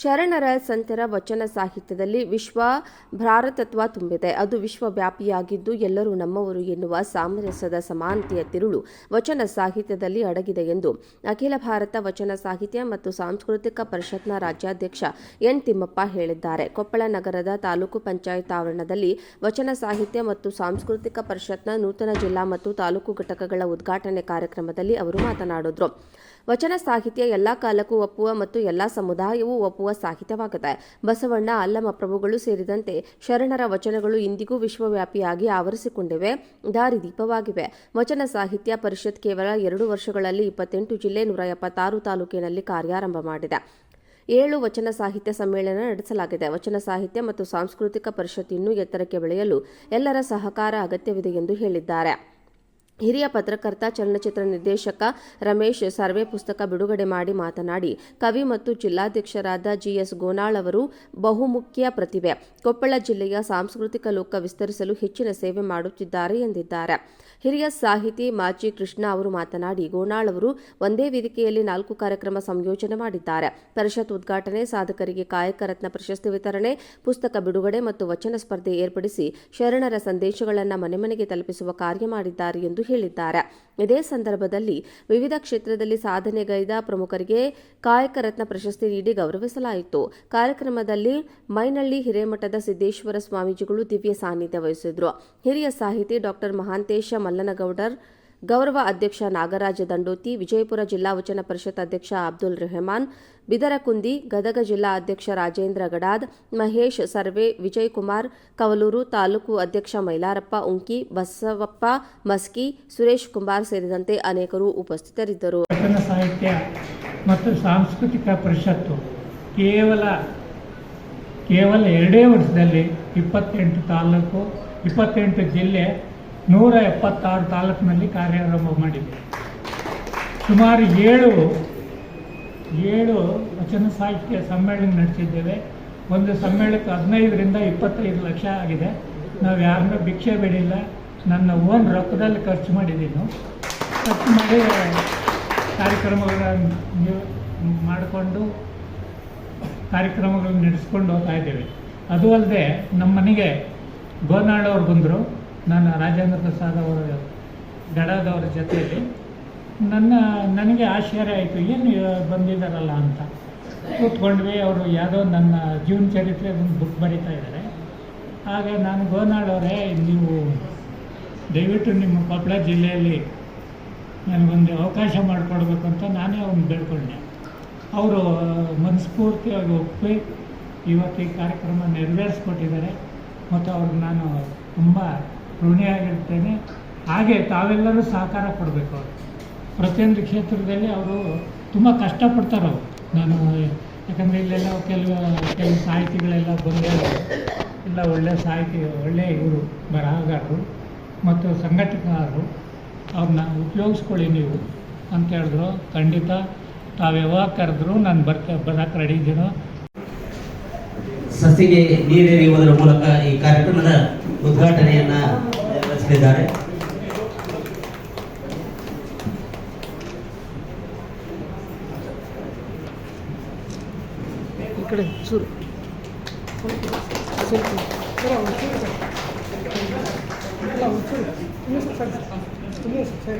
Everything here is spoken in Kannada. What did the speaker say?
ಶರಣರ ಸಂತರ ವಚನ ಸಾಹಿತ್ಯದಲ್ಲಿ ವಿಶ್ವ ಭಾರತತ್ವ ತುಂಬಿದೆ. ಅದು ವಿಶ್ವವ್ಯಾಪಿಯಾಗಿದ್ದು ಎಲ್ಲರೂ ನಮ್ಮವರು ಎನ್ನುವ ಸಾಮರಸ್ಯದ ಸಮಾನತೆಯ ತಿರುಳು ವಚನ ಸಾಹಿತ್ಯದಲ್ಲಿ ಅಡಗಿದೆ ಎಂದು ಅಖಿಲ ಭಾರತ ವಚನ ಸಾಹಿತ್ಯ ಮತ್ತು ಸಾಂಸ್ಕೃತಿಕ ಪರಿಷತ್ನ ರಾಜ್ಯಾಧ್ಯಕ್ಷ ಎನ್ ತಿಮ್ಮಪ್ಪ ಹೇಳಿದ್ದಾರೆ. ಕೊಪ್ಪಳ ನಗರದ ತಾಲೂಕು ಪಂಚಾಯತ್ ಆವರಣದಲ್ಲಿ ವಚನ ಸಾಹಿತ್ಯ ಮತ್ತು ಸಾಂಸ್ಕೃತಿಕ ಪರಿಷತ್ನ ನೂತನ ಜಿಲ್ಲಾ ಮತ್ತು ತಾಲೂಕು ಘಟಕಗಳ ಉದ್ಘಾಟನೆ ಕಾರ್ಯಕ್ರಮದಲ್ಲಿ ಅವರು ಮಾತನಾಡಿದರು. ವಚನ ಸಾಹಿತ್ಯ ಎಲ್ಲ ಕಾಲಕ್ಕೂ ಒಪ್ಪುವ ಮತ್ತು ಎಲ್ಲ ಸಮುದಾಯವೂ ಒಪ್ಪುವ ಸಾಹಿತ್ಯವಾಗಿದೆ. ಬಸವಣ್ಣ ಅಲ್ಲಮ ಪ್ರಭುಗಳು ಸೇರಿದಂತೆ ಶರಣರ ವಚನಗಳು ಇಂದಿಗೂ ವಿಶ್ವವ್ಯಾಪಿಯಾಗಿ ಆವರಿಸಿಕೊಂಡಿವೆ. ದಾರಿದೀಪವಾಗಿವೆ ವಚನ ಸಾಹಿತ್ಯ ಪರಿಷತ್ ಕೇವಲ ಎರಡು ವರ್ಷಗಳಲ್ಲಿ ಇಪ್ಪತ್ತೆಂಟು ಜಿಲ್ಲೆ ನೂರ ಎಪ್ಪತ್ತಾರು ತಾಲೂಕಿನಲ್ಲಿ ಕಾರ್ಯಾರಂಭ ಮಾಡಿದೆ. ಏಳು ವಚನ ಸಾಹಿತ್ಯ ಸಮ್ಮೇಳನ ನಡೆಸಲಾಗಿದೆ. ವಚನ ಸಾಹಿತ್ಯ ಮತ್ತು ಸಾಂಸ್ಕೃತಿಕ ಪರಿಷತ್ ಇನ್ನೂ ಎತ್ತರಕ್ಕೆ ಬೆಳೆಯಲು ಎಲ್ಲರ ಸಹಕಾರ ಅಗತ್ಯವಿದೆ ಎಂದು ಹೇಳಿದ್ದಾರೆ. ಹಿರಿಯ ಪತ್ರಕರ್ತ, ಚಲನಚಿತ್ರ ನಿರ್ದೇಶಕ ರಮೇಶ್ ಸರ್ವೆ ಪುಸ್ತಕ ಬಿಡುಗಡೆ ಮಾಡಿ ಮಾತನಾಡಿ, ಕವಿ ಮತ್ತು ಜಿಲ್ಲಾಧ್ಯಕ್ಷರಾದ ಜಿಎಸ್ ಗೋನಾಳ್ ಅವರು ಬಹುಮುಖ್ಯ ಪ್ರತಿಭೆ. ಕೊಪ್ಪಳ ಜಿಲ್ಲೆಯ ಸಾಂಸ್ಕೃತಿಕ ಲೋಕ ವಿಸ್ತರಿಸಲು ಹೆಚ್ಚಿನ ಸೇವೆ ಮಾಡುತ್ತಿದ್ದಾರೆ ಎಂದಿದ್ದಾರೆ. ಹಿರಿಯ ಸಾಹಿತಿ ಮಾಚಿ ಕೃಷ್ಣ ಅವರು ಮಾತನಾಡಿ, ಗೋನಾಳ್ ಅವರು ಒಂದೇ ವೇದಿಕೆಯಲ್ಲಿ ನಾಲ್ಕು ಕಾರ್ಯಕ್ರಮ ಸಂಯೋಜನೆ ಮಾಡಿದ್ದಾರೆ. ಪರಿಷತ್ ಉದ್ಘಾಟನೆ, ಸಾಧಕರಿಗೆ ಕಾಯಕ ರತ್ನ ಪ್ರಶಸ್ತಿ ವಿತರಣೆ, ಪುಸ್ತಕ ಬಿಡುಗಡೆ ಮತ್ತು ವಚನ ಸ್ಪರ್ಧೆ ಏರ್ಪಡಿಸಿ ಶರಣರ ಸಂದೇಶಗಳನ್ನು ಮನೆ ಮನೆಗೆ ತಲುಪಿಸುವ ಕಾರ್ಯ ಮಾಡಿದ್ದಾರೆ ಎಂದು ಹೇಳಿದ್ದಾರೆ. ಇದೇ ಸಂದರ್ಭದಲ್ಲಿ ವಿವಿಧ ಕ್ಷೇತ್ರದಲ್ಲಿ ಸಾಧನೆಗೈದ ಪ್ರಮುಖರಿಗೆ ಕಾಯಕ ರತ್ನ ಪ್ರಶಸ್ತಿ ನೀಡಿ ಗೌರವಿಸಲಾಯಿತು. ಕಾರ್ಯಕ್ರಮದಲ್ಲಿ ಮೈನಳ್ಳಿ ಹಿರೇಮಠದ ಸಿದ್ದೇಶ್ವರ ಸ್ವಾಮೀಜಿಗಳು ದಿವ್ಯ ಸಾನ್ನಿಧ್ಯ ವಹಿಸಿದರು. ಹಿರಿಯ ಸಾಹಿತಿ ಡಾಕ್ಟರ್ ಮಹಾಂತೇಶ ಮಲ್ಲನಗೌಡರ್ ಗೌರವ ಅಧ್ಯಕ್ಷ ನಾಗರಾಜ ದಂಡೋತಿ, ವಿಜಯಪುರ ಜಿಲ್ಲಾ ವಚನ ಪರಿಷತ್ ಅಧ್ಯಕ್ಷ ಅಬ್ದುಲ್ ರೆಹಮಾನ್, ಬಿದರಕುಂದಿ ಗದಗ ಜಿಲ್ಲಾ ಅಧ್ಯಕ್ಷ ರಾಜೇಂದ್ರ ಗಡಾದ್, ಮಹೇಶ್ ಸರ್ವೆ ವಿಜಯ್ ಕುಮಾರ್ ಕವಲೂರು ತಾಲೂಕು ಅಧ್ಯಕ್ಷ ಮೈಲಾರಪ್ಪ, ಉಂಕಿ, ಬಸವಪ್ಪ, ಮಸ್ಕಿ, ಸುರೇಶ್ ಕುಮಾರ್ ಸೇರಿದಂತೆ ಅನೇಕರು ಉಪಸ್ಥಿತರಿದ್ದರು. ಸಾಹಿತ್ಯ ಮತ್ತು ಸಾಂಸ್ಕೃತಿಕ ಪರಿಷತ್ತು ಕೇವಲ ಕೇವಲ ಎರಡೇ ವರ್ಷದಲ್ಲಿ ಇಪ್ಪತ್ತೆಂಟು ತಾಲೂಕು, ಇಪ್ಪತ್ತೆಂಟು ಜಿಲ್ಲೆ ನೂರ ಎಪ್ಪತ್ತಾರು ತಾಲೂಕಿನಲ್ಲಿ ಕಾರ್ಯಾರಂಭ ಮಾಡಿದೆ. ಸುಮಾರು ಏಳು ಏಳು ವಚನ ಸಾಹಿತ್ಯ ಸಮ್ಮೇಳನ ನಡೆಸಿದ್ದೇವೆ. ಒಂದು ಸಮ್ಮೇಳನಕ್ಕೆ ಹದಿನೈದರಿಂದ ಇಪ್ಪತ್ತೈದು ಲಕ್ಷ ಆಗಿದೆ. ನಾವು ಯಾರನ್ನೂ ಭಿಕ್ಷೆ ಬೇಡಿಲ್ಲ. ನನ್ನ ಓನ್ ರೊಕ್ಕದಲ್ಲಿ ಖರ್ಚು ಮಾಡಿದ್ದೀನಿ. ಖರ್ಚು ಮಾಡಿ ಕಾರ್ಯಕ್ರಮಗಳನ್ನು ಮಾಡಿಕೊಂಡು ಕಾರ್ಯಕ್ರಮಗಳನ್ನು ನಡೆಸ್ಕೊಂಡು ಹೋಗ್ತಾ ಇದ್ದೇವೆ. ಅದು ಅಲ್ಲದೆ ನಮ್ಮ ಮನೆಗೆ ಗೋನಾಳವ್ರು ಬಂದರು. ನಾನು ರಾಜೇಂದ್ರ ಪ್ರಸಾದ್ ಅವರ ಗಡದವರ ಜೊತೆಯಲ್ಲಿ. ನನ್ನ, ನನಗೆ ಆಶ್ಚರ್ಯ ಆಯಿತು, ಏನು ಬಂದಿದ್ದಾರಲ್ಲ ಅಂತ. ಕೂತ್ಕೊಂಡ್ವಿ, ಅವರು ಯಾವುದೋ ನನ್ನ ಜೀವನ ಚರಿತ್ರೆ ಒಂದು ಬುಕ್ ಬರೀತಾ ಇದ್ದಾರೆ ಆಗ ನಾನು ಗೋನಾಳ್ ಅವರೇ, ನೀವು ದಯವಿಟ್ಟು ನಿಮ್ಮ ಕೊಪ್ಪಳ ಜಿಲ್ಲೆಯಲ್ಲಿ ನನಗೊಂದು ಅವಕಾಶ ಮಾಡಿಕೊಡ್ಬೇಕು ಅಂತ ನಾನೇ ಅವ್ನು ಬೇಡ್ಕೊಂಡೆ. ಅವರು ಮನಸ್ಫೂರ್ತಿಯಾಗಿ ಒಪ್ಪಿ ಇವತ್ತು ಈ ಕಾರ್ಯಕ್ರಮ ನೆರವೇರಿಸ್ಕೊಟ್ಟಿದ್ದಾರೆ. ಮತ್ತು ಅವ್ರಿಗೆ ನಾನು ತುಂಬ ಋಣಿಯಾಗಿರ್ತೇನೆ. ಹಾಗೆ ತಾವೆಲ್ಲರೂ ಸಹಕಾರ ಕೊಡಬೇಕು ಅವರು. ಪ್ರತಿಯೊಂದು ಕ್ಷೇತ್ರದಲ್ಲಿ ಅವರು ತುಂಬ ಕಷ್ಟಪಡ್ತಾರೆ ಅವರು. ನಾನು ಯಾಕಂದರೆ ಇಲ್ಲೆಲ್ಲ ಕೆಲವು ಕೆಲವು ಸಾಹಿತಿಗಳೆಲ್ಲ ಬಂದೇ ಎಲ್ಲ ಒಳ್ಳೆಯ ಸಾಹಿತಿ ಒಳ್ಳೆಯ ಇವರು, ಬರಹಗಾರರು ಮತ್ತು ಸಂಘಟಕರು. ಅವ್ರನ್ನ ಉಪಯೋಗಿಸ್ಕೊಳ್ಳಿ ನೀವು ಅಂತ ಹೇಳಿದ್ರು. ಖಂಡಿತ ತಾವು ಯಾವಾಗ ಕರೆದ್ರು ನಾನು ಬರ್ತಾ, ಬರೋಕೆ ರೆಡಿ ಇದ್ದೀನೋ ಸಸಿಗೆ ನೀರೆರೆಯುವುದರ ಮೂಲಕ ಈ ಕಾರ್ಯಕ್ರಮದ ಉದ್ಘಾಟನೆಯನ್ನ ನೆರವೇರಿಸಲಿದ್ದಾರೆ